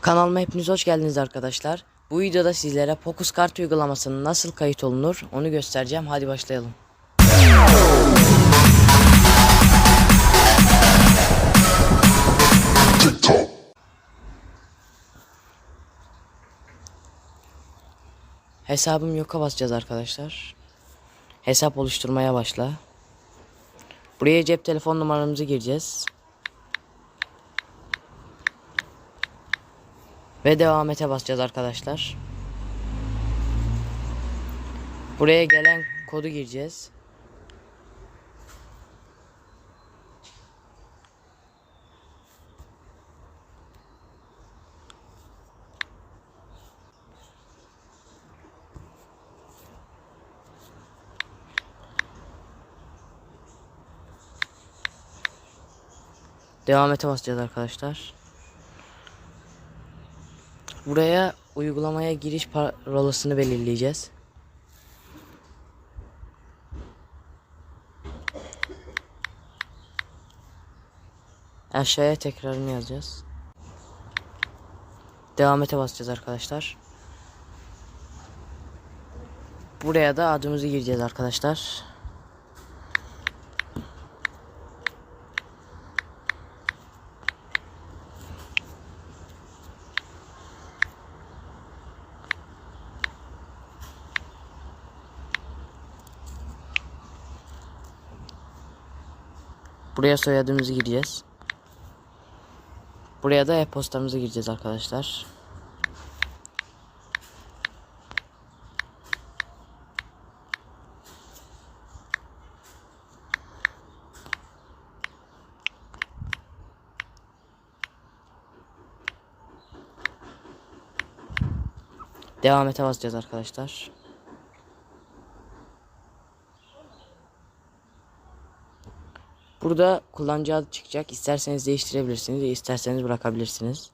Kanalıma hepiniz hoş geldiniz arkadaşlar. Bu videoda sizlere Focus Kart uygulamasının nasıl kayıt olunur onu göstereceğim. Hadi başlayalım. Hesabım yoka basacağız arkadaşlar. Hesap oluşturmaya başla. Buraya cep telefon numaramızı gireceğiz. Ve devam ete basacağız arkadaşlar. Buraya gelen kodu gireceğiz. Devam ete basacağız arkadaşlar. Buraya uygulamaya giriş parolasını belirleyeceğiz. Aşağıya tekrarını yazacağız. Devam ete basacağız arkadaşlar. Buraya da adımızı gireceğiz arkadaşlar. Buraya soyadımızı gireceğiz. Buraya da e-postamızı gireceğiz arkadaşlar. Devam ete basacağız arkadaşlar. Burada kullanıcı adı çıkacak. İsterseniz değiştirebilirsiniz, isterseniz bırakabilirsiniz.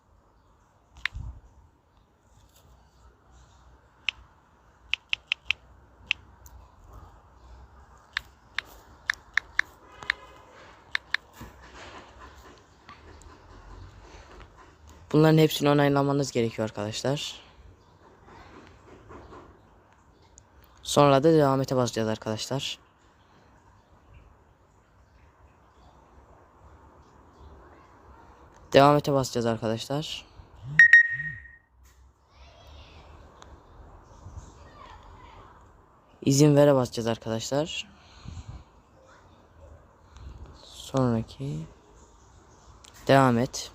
Bunların hepsini onaylamanız gerekiyor arkadaşlar. Sonra da devam ete basacağız arkadaşlar. Devam ete basacağız arkadaşlar. İzin vere basacağız arkadaşlar. Sonraki devam et.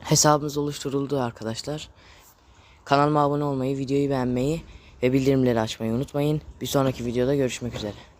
Hesabımız oluşturuldu arkadaşlar. Kanalıma abone olmayı, videoyu beğenmeyi ve bildirimleri açmayı unutmayın. Bir sonraki videoda görüşmek üzere.